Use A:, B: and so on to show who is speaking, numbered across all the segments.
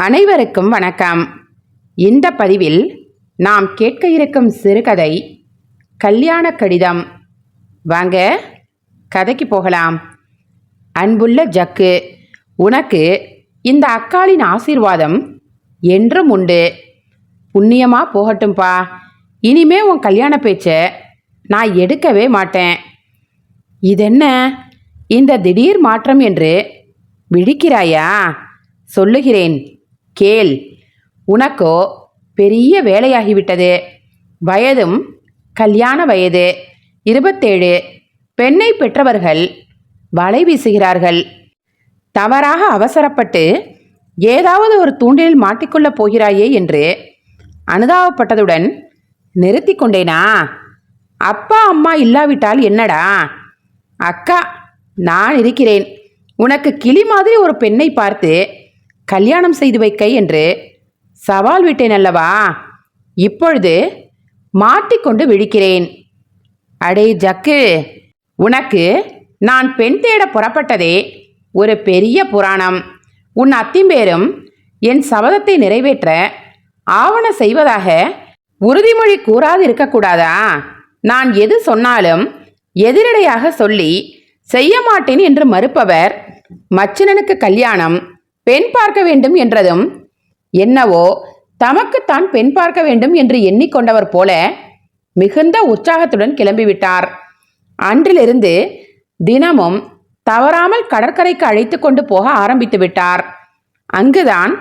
A: அனைவருக்கும் வணக்கம். இந்த பதிவில் நாம் கேட்க இருக்கும் சிறுகதை கல்யாண கடிதம். வாங்க கதைக்கு போகலாம். அன்புள்ள ஜக்கு உனக்கு இந்த அக்காளின் ஆசீர்வாதம் என்றும் உண்டு. புண்ணியமா போகட்டும்பா. இனிமே உன் கல்யாண பேச்சை நான் எடுக்கவே மாட்டேன். இதென்ன? இந்த திடீர் மாற்றம் என்று விழிக்கிறாயா? சொல்லுகிறேன். கேள். உனக்கோ பெரிய வேலையாகிவிட்டது. வயதும் கல்யாண வயது. இருபத்தேழு. பெண்ணை பெற்றவர்கள் வலை வீசுகிறார்கள். தவறாக அவசரப்பட்டு ஏதாவது ஒரு தூண்டிலில் மாட்டிக்கொள்ளப் போகிறாயே என்று அனுதாபப்பட்டதுடன் நிறுத்தி கொண்டேனா? அப்பா அம்மா இல்லாவிட்டால் என்னடா? அக்கா நான் இருக்கிறேன். உனக்கு கிளி மாதிரி ஒரு பெண்ணை பார்த்து கல்யாணம் செய்து வைக்க என்று சவால் விட்டேன் அல்லவா? இப்பொழுது மாட்டிக்கொண்டு விழிக்கிறேன். அடே ஜக்கு உனக்கு நான் பெண் தேட புறப்பட்டதே ஒரு பெரிய புராணம். உன் அத்திம்பேரும் என் சபதத்தை நிறைவேற்ற ஆவண செய்வதாக உறுதிமொழி கூறாது இருக்கக்கூடாதா? நான் எது சொன்னாலும் எதிரடையாக சொல்லி செய்ய மாட்டேன் என்று மறுப்பவர் மச்சினனுக்கு கல்யாணம். பெண் பார்க்க வேண்டும் என்றதும் என்னவோ தமக்குத்தான் பெண் பார்க்க வேண்டும் என்று எண்ணிக்கொண்டவர் போல மிகுந்த உற்சாகத்துடன் கிளம்பிவிட்டார். அன்றிலிருந்து தினமும் தவறாமல் கடற்கரைக்கு அழைத்து கொண்டு போக ஆரம்பித்து விட்டார். அங்குதான்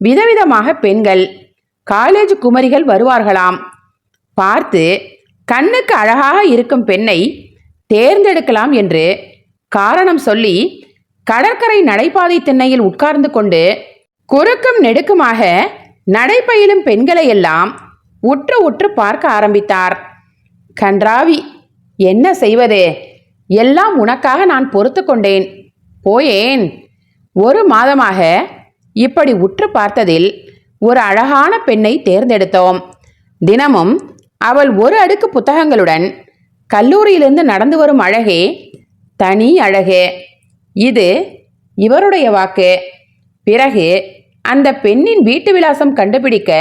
A: விதவிதமாக பெண்கள் காலேஜ் குமரிகள் வருவார்களாம். பார்த்து கண்ணுக்கு அழகாக இருக்கும் பெண்ணை தேர்ந்தெடுக்கலாம் என்று காரணம் சொல்லி கடற்கரை நடைபாதை திண்ணையில் உட்கார்ந்து கொண்டு குறுக்கும் நெடுக்குமாக நடைபயிலும் பெண்களை எல்லாம் உற்று உற்று பார்க்க ஆரம்பித்தார். கன்றாவி என்ன செய்வது? எல்லாம் உனக்காக நான் பொறுத்து கொண்டேன். போயேன். ஒரு மாதமாக இப்படி உற்று பார்த்ததில் ஒரு அழகான பெண்ணை தேர்ந்தெடுத்தோம். தினமும் அவள் ஒரு அடுக்கு புத்தகங்களுடன் கல்லூரியிலிருந்து நடந்து வரும் அழகே தனி அழகு. இது இவருடைய வாக்கு. பிறகு அந்த பெண்ணின் வீட்டு விலாசம் கண்டுபிடிக்க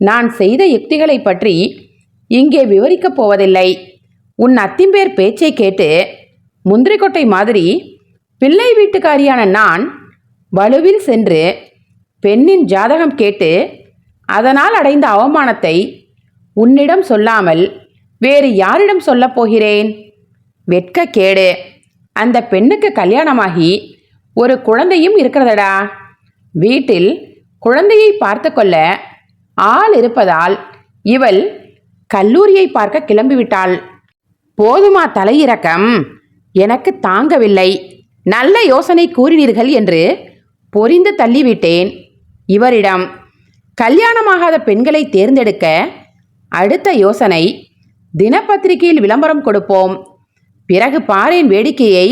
A: நான் செய்த யுக்திகளை பற்றி இங்கே விவரிக்கப் போவதில்லை. உன் அத்திம்பேர் பேச்சை கேட்டு முந்திரிக்கொட்டை மாதிரி பிள்ளை வீட்டுக்காரியான நான் வலுவில் சென்று பெண்ணின் ஜாதகம் கேட்டு அதனால் அடைந்த அவமானத்தை உன்னிடம் சொல்லாமல் வேறு யாரிடம் சொல்லப் போகிறேன்? வெட்கக்கேடு. அந்த பெண்ணுக்கு கல்யாணமாகி ஒரு குழந்தையும் இருக்கிறதடா. வீட்டில் குழந்தையை பார்த்து கொள்ள ஆள் இருப்பதால் இவள் கல்லூரியை பார்க்க கிளம்பிவிட்டாள். போதுமா தலையிறக்கம்? எனக்கு தாங்கவில்லை. நல்ல யோசனை கூறினீர்கள் என்று பொரிந்து தள்ளிவிட்டேன் இவரிடம். கல்யாணமாகாத பெண்களை தேர்ந்தெடுக்க அடுத்த யோசனை தினப்பத்திரிகையில் விளம்பரம் கொடுப்போம். பிறகு பாரேன் வேடிக்கையை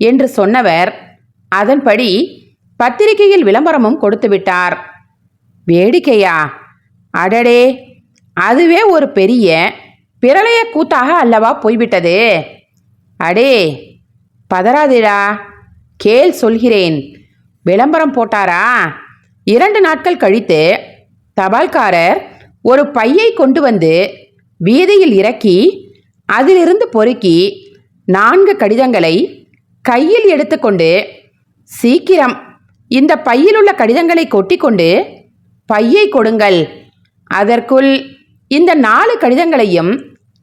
A: என்று சொன்னவர். அதன்படி பத்திரிகையில் விளம்பரமும் கொடுத்து விட்டார். வேடிக்கையா? அடடே! அதுவே ஒரு பெரிய பிரளய கூத்தாக அல்லவா போய்விட்டது? அடே! பதறாதேடா! கேள் சொல்கிறேன். விளம்பரம் போட்டாரா? இரண்டு நாட்கள் கழித்து தபால்காரர் ஒரு பையை கொண்டு வந்து வீதியில் இறக்கி அதிலிருந்து பொறுக்கி நான்கு கடிதங்களை கையில் எடுத்துக்கொண்டு சீக்கிரம் இந்த பையில் உள்ள கடிதங்களை கொட்டிக்கொண்டு பையை கொடுங்கள். அதற்குள் இந்த நாலு கடிதங்களையும்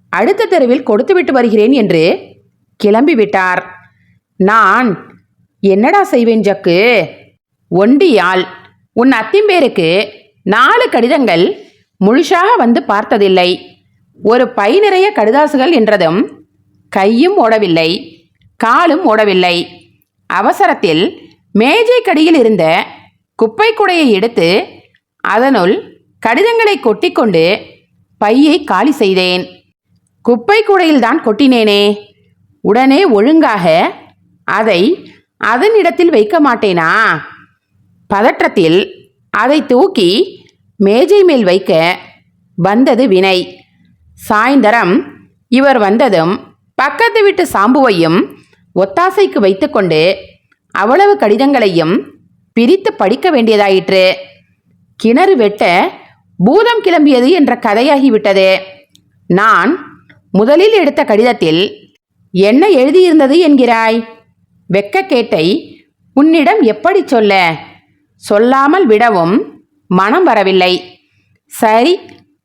A: அடுத்த தெருவில் கொடுத்துவிட்டு வருகிறேன் என்று கிளம்பிவிட்டார். நான் என்னடா செய்வேன் ஜக்கு? ஒண்டியால். உன் அத்திம்பேருக்கு நாலு கடிதங்கள் முழுசாக வந்து பார்த்ததில்லை. ஒரு பை நிறைய கடிதாசுகள் என்றதும் கையும் ஓடவில்லை காலும் ஓடவில்லை. அவசரத்தில் மேஜை கடியில் இருந்த குப்பை குடையை எடுத்து அதனுள் கடிதங்களை கொட்டிக்கொண்டு பையை காலி செய்தேன். குப்பை கூடையில்தான் கொட்டினேனே. உடனே ஒழுங்காக அதை அதன் இடத்தில் வைக்க மாட்டேனா? பதற்றத்தில் அதை தூக்கி மேஜை மேல் வைக்க வந்தது வினை. சாயந்தரம் இவர் வந்ததும் பக்கத்து வீட்டு சாம்புவையும் ஒத்தாசைக்கு வைத்துக்கொண்டு அவ்வளவு கடிதங்களையும் பிரித்து படிக்க வேண்டியதாயிற்று. கிணறு வெட்ட பூதம் கிளம்பியது என்ற கதையாகிவிட்டது. நான் முதலில் எடுத்த கடிதத்தில் என்ன எழுதியிருந்தது என்கிறாய்? வெக்கக்கேட்டை உன்னிடம் எப்படி சொல்ல? சொல்லாமல் விடவும் மனம் வரவில்லை. சரி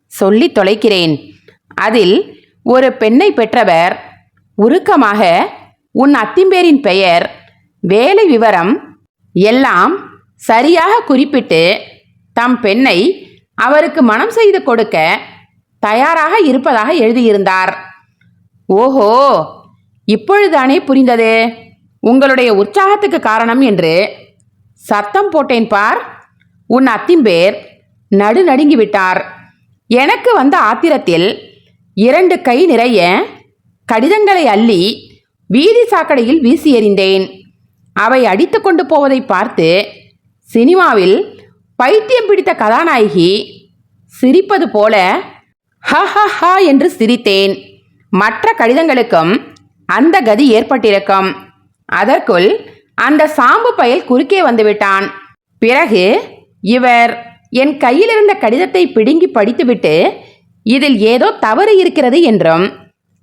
A: சொல்லி தொலைக்கிறேன். அதில் ஒரு பெண்ணை பெற்றவர் உருக்கமாக உன் அத்திம்பேரின் பெயர் வேலை விவரம் எல்லாம் சரியாக குறிப்பிட்டு தம் பெண்ணை அவருக்கு மனம் செய்து கொடுக்க தயாராக இருப்பதாக எழுதியிருந்தார். ஓஹோ இப்பொழுதுதானே புரிந்தது? உங்களுடைய உற்சாகத்துக்கு காரணம் என்று சத்தம் போட்டேன் பார். உன் அத்திம்பேர் நடு எனக்கு வந்த ஆத்திரத்தில் இரண்டு கை நிறைய கடிதங்களை அள்ளி வீதி சாக்கடையில் வீசி எறிந்தேன். அவை அடித்து கொண்டு போவதை பார்த்து சினிமாவில் பைத்தியம் பிடித்த கதாநாயகி சிரிப்பது போல ஹ ஹ ஹா என்று சிரித்தேன். மற்ற கடிதங்களுக்கும் அந்த கதி ஏற்பட்டிருக்கும். அதற்குள் அந்த சாம்பு பயல் குறுக்கே வந்துவிட்டான். பிறகு இவர் என் கையிலிருந்த கடிதத்தை பிடுங்கி படித்துவிட்டு இதில் ஏதோ தவறு இருக்கிறது என்றும்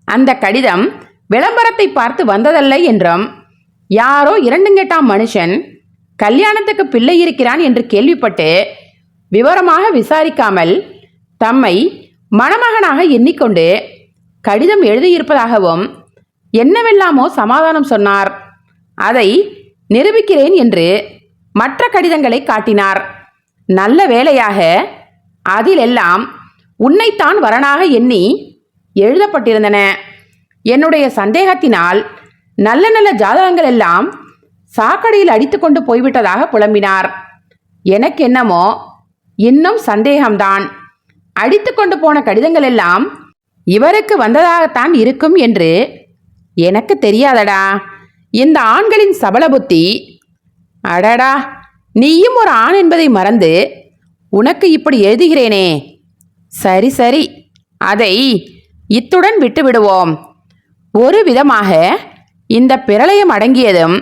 A: அந்த கடிதம் விளம்பரத்தை பார்த்து வந்ததல்ல என்றும் யாரோ இரண்டுங்கெட்டாம் மனுஷன் கல்யாணத்துக்கு பிள்ளை இருக்கிறான் என்று கேள்விப்பட்டு விவரமாக விசாரிக்காமல் தம்மை மணமகனாக எண்ணிக்கொண்டு கடிதம் எழுதியிருப்பதாகவும் என்னவெல்லாமோ சமாதானம் சொன்னார். அதை நிரூபிக்கிறேன் என்று மற்ற கடிதங்களை காட்டினார். நல்ல வேளையாக அதிலெல்லாம் உன்னைத்தான் வரனாக எண்ணி எழுதப்பட்டிருந்தன. என்னுடைய சந்தேகத்தினால் நல்ல நல்ல ஜாதகங்கள் எல்லாம் சாக்கடையில் அடித்துக்கொண்டு போய்விட்டதாக புலம்பினார். எனக்கு என்னமோ இன்னும் சந்தேகம்தான். அடித்துக்கொண்டு போன கடிதங்கள் எல்லாம் இவருக்கு வந்ததாகத்தான் இருக்கும் என்று எனக்கு தெரியாதடா. இந்த ஆண்களின் சபல புத்தி. அடடா நீயும் ஒரு ஆண் என்பதை மறந்து உனக்கு இப்படி எழுதுகிறேனே. சரி சரி அதை இத்துடன் விட்டுவிடுவோம். ஒரு விதமாக இந்த பிரளயம் அடங்கியதும்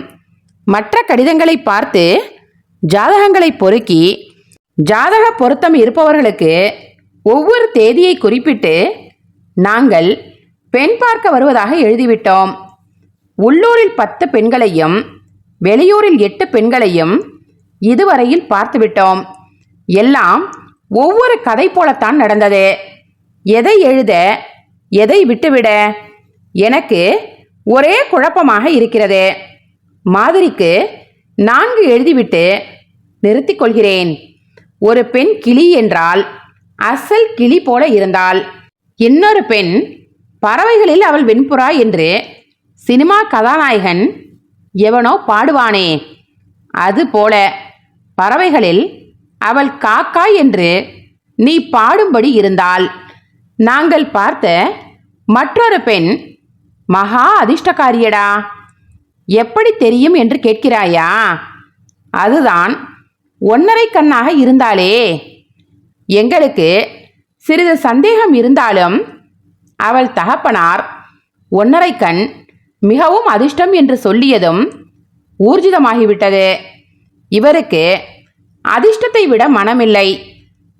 A: மற்ற கடிதங்களை பார்த்து ஜாதகங்களை பொறுக்கி ஜாதக பொருத்தம் இருப்பவர்களுக்கு ஒவ்வொரு தேதியை குறிப்பிட்டு நாங்கள் பெண் பார்க்க வருவதாக எழுதிவிட்டோம். உள்ளூரில் பத்து பெண்களையும் வெளியூரில் எட்டு பெண்களையும் இதுவரையில் பார்த்துவிட்டோம். எல்லாம் ஒவ்வொரு கதை போலத்தான் நடந்தது. எதை எழுத எதை விட்டுவிட? எனக்கு ஒரே குழப்பமாக இருக்கிறது. மாதிரிக்கு நான்கு எழுதிவிட்டு நிறுத்திக் கொள்கிறேன். ஒரு பெண் கிளி என்றால் அசல் கிளி போல இருந்தாள் இன்னொரு பெண் பறவைகளில் அவள் வெண்புறா என்று சினிமா கதாநாயகன் எவனோ பாடுவானே. அது போல பறவைகளில் அவள் காக்கா என்று நீ பாடும்படி இருந்தாள் நாங்கள் பார்த்த மற்றொரு பெண் மகா அதிர்ஷ்டக்காரியடா. எப்படி தெரியும் என்று கேட்கிறாயா? அதுதான் ஒன்னரை கண்ணாக இருந்தாளே. எங்களுக்கு சிறிது சந்தேகம் இருந்தாலும் அவள் தகப்பனார் ஒன்னரை கண் மிகவும் அதிர்ஷ்டம் என்று சொல்லியதும் ஊர்ஜிதமாகிவிட்டது. இவருக்கு அதிர்ஷ்டத்தை விட மனமில்லை.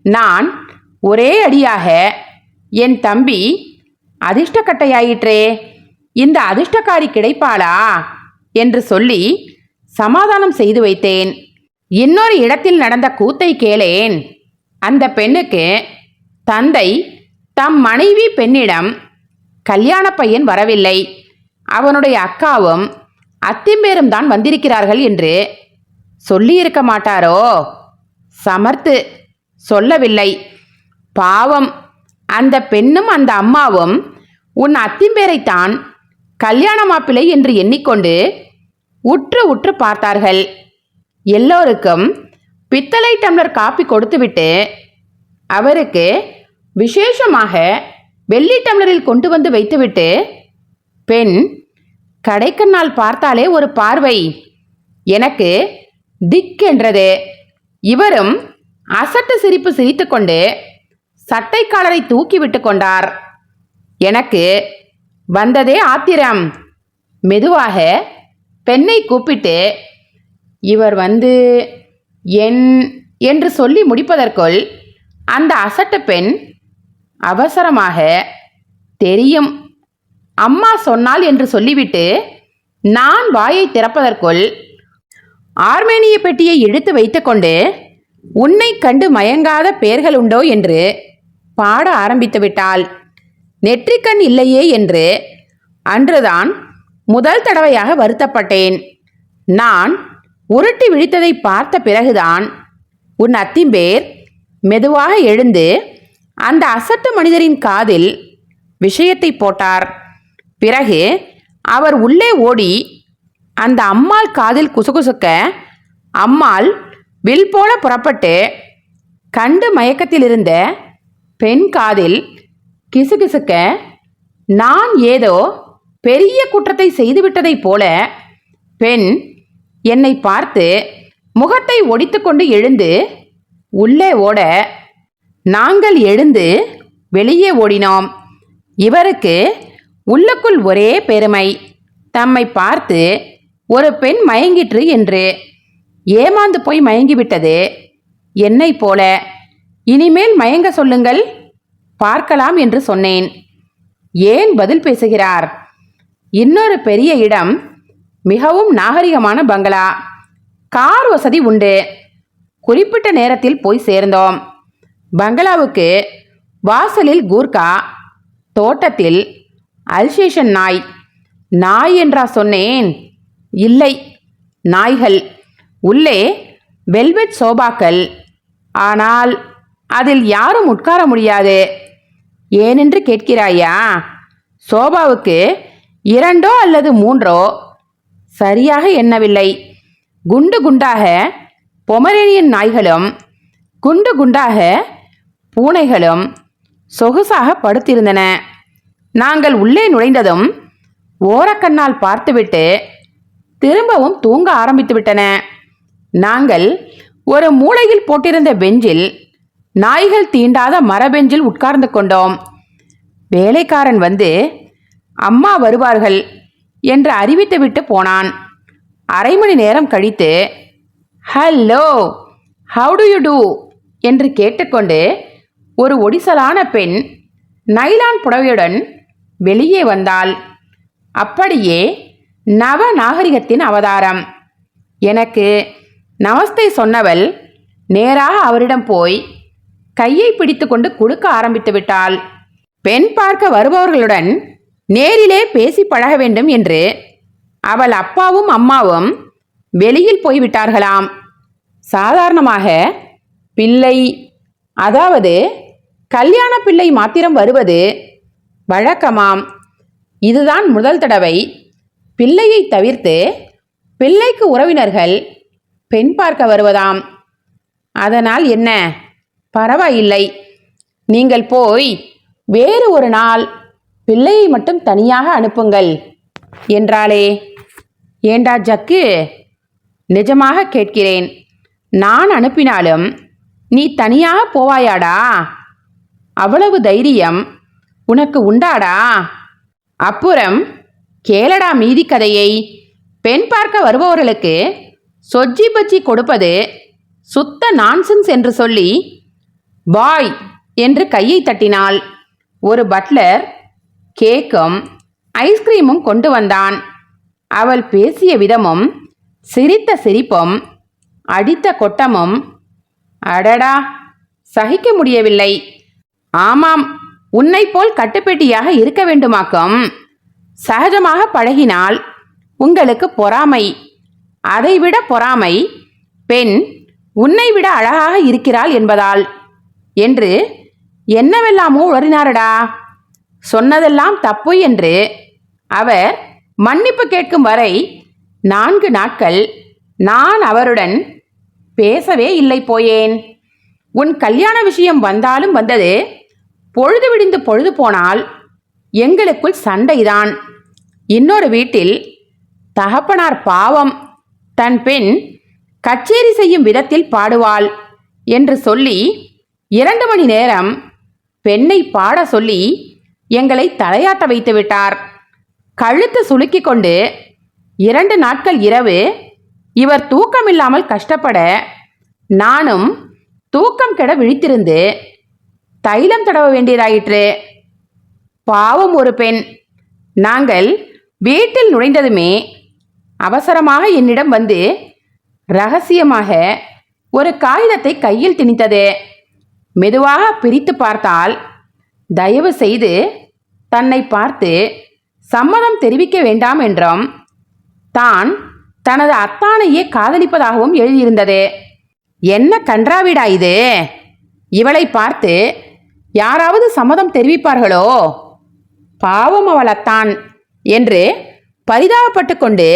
A: நான் ஒரே அடியாக என் தம்பி அதிர்ஷ்டக்கட்டையாயிற்றே. இந்த அதிர்ஷ்டக்காரி கிடைப்பாளா? என்று சொல்லி சமாதானம் செய்து வைத்தேன். இன்னொரு இடத்தில் நடந்த கூத்தை கேளேன். அந்த பெண்ணுக்கு தந்தை தம் மனைவி பெண்ணிடம் கல்யாண பையன் வரவில்லை. அவனுடைய அக்காவும் அத்திம்பேரும் தான் வந்திருக்கிறார்கள் என்று சொல்லியிருக்க மாட்டாரோ? சமர்த்து சொல்லவில்லை. பாவம். அந்த பெண்ணும் அந்த அம்மாவும் உன் அத்திம்பேரைத்தான் கல்யாண மாப்பிள்ளை என்று எண்ணிக்கொண்டு உற்று உற்று பார்த்தார்கள். எல்லோருக்கும் பித்தளை டம்ளர் காப்பி கொடுத்துவிட்டு அவருக்கு விசேஷமாக வெள்ளி டம்ளரில் கொண்டு வந்து வைத்துவிட்டு பெண் கடைக்கண்ணால் பார்த்தாலே ஒரு பார்வை. எனக்கு திக்கென்றது இவரும் அசட்டு சிரிப்பு சிரித்துக்கொண்டு சட்டைக்காலரை தூக்கி விட்டு கொண்டார். எனக்கு வந்ததே ஆத்திரம். மெதுவாக பெண்ணை கூப்பிட்டு இவர் வந்து என் என்று சொல்லி முடிப்பதற்குள் அந்த அசட்டு பெண் அவசரமாக தெரியும் அம்மா சொன்னால் என்று சொல்லிவிட்டு நான் வாயை திறப்பதற்குள் ஆர்மேனிய பெட்டியை இழுத்து வைத்துக்கொண்டு உன்னை கண்டு மயங்காத பெயர்கள் உண்டோ? என்று பாட ஆரம்பித்து விட்டாள் நெற்றிக்கண் இல்லையே என்று அன்றுதான் முதல் தடவையாக வருத்தப்பட்டேன். நான் உருட்டி விழித்ததை பார்த்த பிறகுதான் உன் அத்திம்பேர் மெதுவாக எழுந்து அந்த அசட்டு மனிதரின் காதில் விஷயத்தை போட்டார். பிறகு அவர் உள்ளே ஓடி அந்த அம்மாள் காதில் குசுகுசுக்க அம்மாள் வில் போல புறப்பட்டு கண்டு மயக்கத்தில் இருந்த பெண் காதில் கிசுகிசுக்க நான் ஏதோ பெரிய குற்றத்தை செய்துவிட்டதைப் போல பெண் என்னை பார்த்து முகத்தை ஒடித்துக்கொண்டு எழுந்து உள்ளே ஓட நாங்கள் எழுந்து வெளியே ஓடினோம். இவருக்கு உள்ளுக்குள் ஒரே பெருமை. தம்மை பார்த்து ஒரு பெண் மயங்கிற்று என்று. ஏமாந்து போய் மயங்கிவிட்டது. என்னை போல இனிமேல் மயங்க சொல்லுங்கள். பார்க்கலாம் என்று சொன்னேன். ஏன் பதில் பேசுகிறார்? இன்னொரு பெரிய இடம் மிகவும் நாகரிகமான பங்களா. கார் வசதி உண்டு. குறிப்பிட்ட நேரத்தில் போய் சேர்ந்தோம். பங்களாவுக்கு வாசலில் கூர்கா தோட்டத்தில் அல்சேஷன் நாய். நாய் என்றா சொன்னேன். இல்லை நாய்கள். உள்ளே வெல்வெட் சோபாக்கள். ஆனால் அதில் யாரும் உட்கார முடியாது. ஏனென்று கேட்கிறாயா? சோபாவுக்கு இரண்டோ அல்லது மூன்றோ? சரியாக எண்ணவில்லை. குண்டு குண்டாக பொமரேனியன் நாய்களும் குண்டு குண்டாக பூனைகளும் சொகுசாக படுத்திருந்தன. நாங்கள் உள்ளே நுழைந்ததும் ஓரக்கண்ணால் பார்த்துவிட்டு திரும்பவும் தூங்க ஆரம்பித்து விட்டன நாங்கள் ஒரு மூலையில் போட்டிருந்த பெஞ்சில் நாய்கள் தீண்டாத மரபெஞ்சில் உட்கார்ந்து கொண்டோம். வேலைக்காரன் வந்து அம்மா வருவார்கள் என்று அறிவித்துவிட்டு போனான். அரை மணி நேரம் கழித்து hello how do you do? என்று கேட்டுக்கொண்டு ஒரு ஒடிசலான பெண் நைலான் புடவையுடன் வெளியே வந்தாள். அப்படியே நவ நாகரிகத்தின் அவதாரம். எனக்கு நமஸ்தே சொன்னவள் நேராக அவரிடம் போய் கையை பிடித்துக்கொண்டு கொடுக்க ஆரம்பித்து விட்டாள். பெண் பார்க்க வருபவர்களுடன் நேரிலே பேசி பழக வேண்டும் என்று அவள் அப்பாவும் அம்மாவும் வெளியில் போய்விட்டார்களாம் சாதாரணமாக பிள்ளை அதாவது கல்யாண பிள்ளை மாத்திரம் வருவது வழக்கமாம். இதுதான் முதல் தடவை. பிள்ளையை தவிர்த்து பிள்ளைக்கு உறவினர்கள் பெண் பார்க்க வருவதாம். அதனால் என்ன? பரவாயில்லை. நீங்கள் போய் வேறு ஒரு நாள் பிள்ளையை மட்டும் தனியாக அனுப்புங்கள் என்றாளே. ஏண்டா ஜக்கு? நிஜமாக கேட்கிறேன். நான் அனுப்பினாலும் நீ தனியாக போவாயாடா? அவ்வளவு தைரியம் உனக்கு உண்டாடா? அப்புறம் கேளடா மீதி கதையை. பெண் பார்க்க வருபவர்களுக்கு சொஜ்ஜி பச்சி கொடுப்பது சுத்த நான்சென்ஸ் என்று சொல்லி பாய் என்று கையை தட்டினாள். ஒரு பட்லர் கேக்கும் ஐஸ்கிரீமும் கொண்டு வந்தான். அவள் பேசிய விதமும் சிரித்த சிரிப்பும் அடித்த கொட்டமும் அடடா சகிக்க முடியவில்லை. ஆமாம் உன்னை போல் கட்டுப்பெட்டியாக இருக்க வேண்டுமாக்கும். சகஜமாக பழகினால் உங்களுக்கு பொறாமை. அதைவிட பொறாமை பெண் உன்னை விட அழகாக இருக்கிறாள் என்பதால். என்று என்னவெல்லாமோ உளறினாரடா சொன்னதெல்லாம் தப்பு என்று அவர் மன்னிப்பு கேட்கும் வரை நான்கு நாட்கள் நான் அவருடன் பேசவே இல்லை போயேன். உன் கல்யாண விஷயம் வந்தாலும் வந்தது பொழுது விடிந்து பொழுது போனால் எங்களுக்குள் சண்டைதான். இன்னொரு வீட்டில் தகப்பனார் பாவம் தன் பெண் கச்சேரி செய்யும் விதத்தில் பாடுவாள் என்று சொல்லி இரண்டு மணி நேரம் பெண்ணை பாட சொல்லி எங்களை தலையாட்ட வைத்து விட்டார். கழுத்து சுளுக்கிக் கொண்டு இரண்டு நாட்கள் இரவு இவர் தூக்கமில்லாமல் கஷ்டப்பட நானும் தூக்கம் கெட விழித்திருந்து தைலம் தடவ வேண்டியதாயிற்று. பாவம் ஒரு பெண். நாங்கள் வீட்டில் நுழைந்ததுமே அவசரமாக என்னிடம் வந்து ரகசியமாக ஒரு காகிதத்தை கையில் திணித்தது. மெதுவாக பிரித்து பார்த்தால் தயவு செய்து தன்னை பார்த்து சம்மதம் தெரிவிக்க வேண்டாம் என்றும் தான் தனது அத்தானையே காதலிப்பதாகவும் எழுதியிருந்தது. என்ன கன்றாவிடா இது? இவளை பார்த்து யாராவது சம்மதம் தெரிவிப்பார்களோ? பாவம் அவளத்தான் என்று பரிதாபப்பட்டு கொண்டு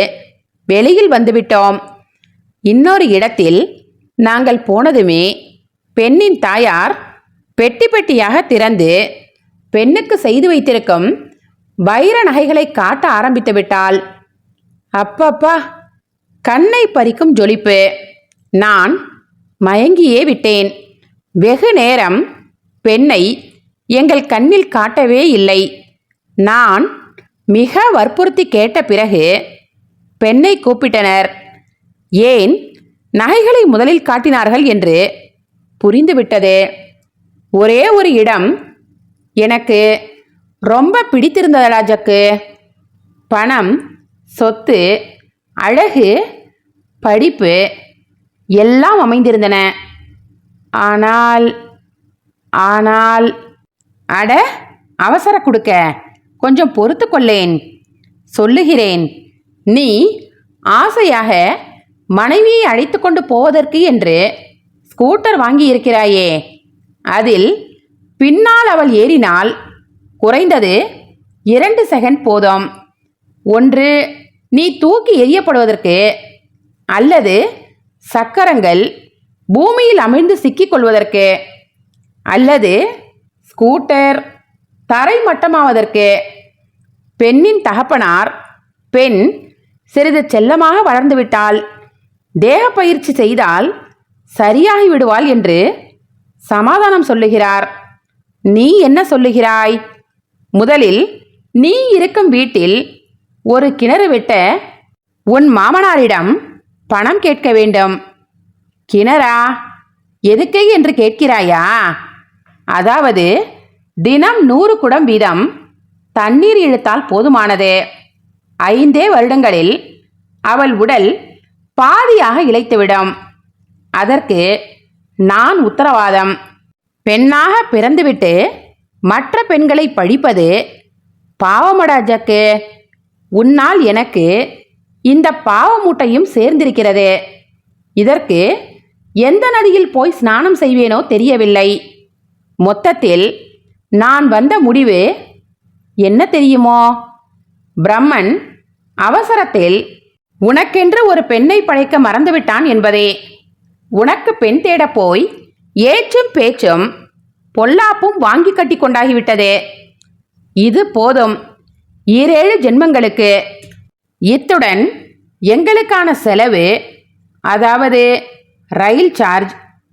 A: வெளியில் வந்துவிட்டோம். இன்னொரு இடத்தில் நாங்கள் போனதுமே பெண்ணின் தாயார் பெட்டி பெட்டியாக திறந்து பெண்ணுக்கு செய்து வைத்திருக்கும் வைர நகைகளை காட்ட ஆரம்பித்து விட்டாள். அப்பப்பா கண்ணை பறிக்கும் ஜொலிப்பு. நான் மயங்கியே விட்டேன். வெகு நேரம் பெண்ணை எங்கள் கண்ணில் காட்டவே இல்லை. நான் மிக வற்புறுத்தி கேட்ட பிறகு பெண்ணை கூப்பிட்டனர். ஏன் நகைகளை முதலில் காட்டினார்கள் என்று புரிந்துவிட்டது. ஒரே ஒரு இடம் எனக்கு ரொம்ப பிடித்திருந்ததடா ஜக்கு பணம் சொத்து அழகு படிப்பு எல்லாம் அமைந்திருந்தன. ஆனால் ஆனால் அட அவசர கொடுக்க கொஞ்சம் பொறுத்து கொள்ளேன் சொல்லுகிறேன். நீ ஆசையாக மனைவியை அழைத்து கொண்டு போவதற்கு என்று ஸ்கூட்டர் வாங்கி இருக்கிறாயே அதில் பின்னால் அவள் ஏறினால் குறைந்தது இரண்டு செகண்ட் போதும். ஒன்று நீ தூக்கி எறியப்படுவதற்கு அல்லது சக்கரங்கள் பூமியில் அமிழ்ந்து சிக்கிக்கொள்வதற்கு அல்லது ஸ்கூட்டர் தரை மட்டமாவதற்கு. பெண்ணின் தகப்பனார் பெண் சிறிது செல்லமாக வளர்ந்துவிட்டால் தேகப்பயிற்சி செய்தால் சரியாகி விடுவாள் என்று சமாதானம் சொல்லுகிறார். நீ என்ன சொல்லுகிறாய்? முதலில் நீ இருக்கும் வீட்டில் ஒரு கிணறு வெட்ட உன் மாமனாரிடம் பணம் கேட்க வேண்டும். கிணறா? எதுக்கு என்று கேட்கிறாயா? அதாவது தினம் நூறு குடம் வீதம் தண்ணீர் இழுத்தால் போதுமானது. ஐந்தே வருடங்களில் அவள் உடல் பாதியாக இழைத்துவிடும் அதற்கு நான் உத்தரவாதம். பெண்ணாக பிறந்துவிட்டு மற்ற பெண்களை பழிப்பது பாவமடா ஜக்கு உன்னால் எனக்கு இந்த பாவமூட்டையும் சேர்ந்திருக்கிறது. இதற்கு எந்த நதியில் போய் ஸ்நானம் செய்வேனோ தெரியவில்லை. மொத்தத்தில் நான் வந்த முடிவு என்ன தெரியுமோ? பிரம்மன் அவசரத்தில் உனக்கென்று ஒரு பெண்ணை படைக்க மறந்துவிட்டான் என்பதே. உனக்கு பெண் தேட போய் ஏச்சும் பேச்சும் பொல்லாப்பும் வாங்கி கட்டி கொண்டாகிவிட்டதே. இது போதும். ஈரேழு ஜென்மங்களுக்கு இத்துடன் எங்களுக்கான செலவு அதாவது ரயில் சார்ஜ்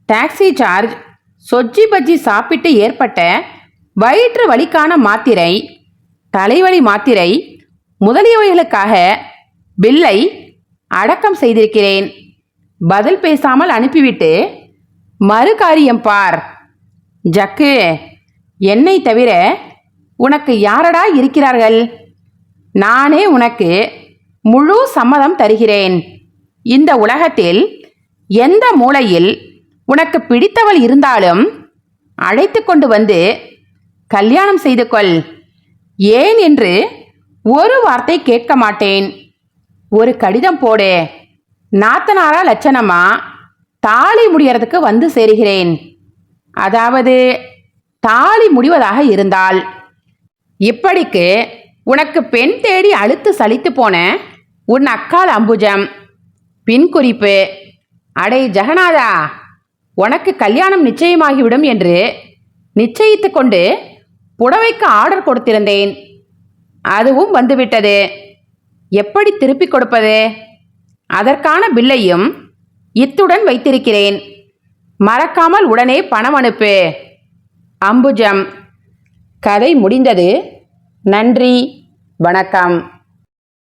A: டாக்ஸி சார்ஜ் சொஜ்ஜி பஜ்ஜி சாப்பிட்டு ஏற்பட்ட வயிற்று வலிக்கான மாத்திரை தலைவலி மாத்திரை முதலியவைகளுக்காக பில்லை அடக்கம் செய்திருக்கிறேன். பதில் பேசாமல் அனுப்பிவிட்டு மறு காரியம் பார். ஜக்கு என்னை தவிர உனக்கு யாரடா இருக்கிறார்கள்? நானே உனக்கு முழு சம்மதம் தருகிறேன். இந்த உலகத்தில் எந்த மூலையில் உனக்கு பிடித்தவள் இருந்தாலும் அழைத்து கொண்டு வந்து கல்யாணம் செய்து கொள். ஏன் என்று ஒரு வார்த்தை கேட்க மாட்டேன். ஒரு கடிதம் போடு. நாத்தனாரா லட்சணமா? தாலி முடியறதுக்கு வந்து சேருகிறேன். அதாவது தாலி முடிவதாக இருந்தால் இப்படிக்கு உனக்கு பெண் தேடி அழுத்து சலித்து போன உன் அக்கால் அம்புஜம். பின் குறிப்பு அடே ஜெகநாதா உனக்கு கல்யாணம் நிச்சயமாகிவிடும் என்று நிச்சயித்து கொண்டு புடவைக்கு ஆர்டர் கொடுத்திருந்தேன். அதுவும் வந்துவிட்டது. எப்படி திருப்பிக் கொடுப்பது? அதற்கான பில்லையும் இத்துடன் வைத்திருக்கிறேன். மறக்காமல் உடனே பணம் அனுப்பு. அம்புஜம். கதை முடிந்தது. நன்றி. வணக்கம்.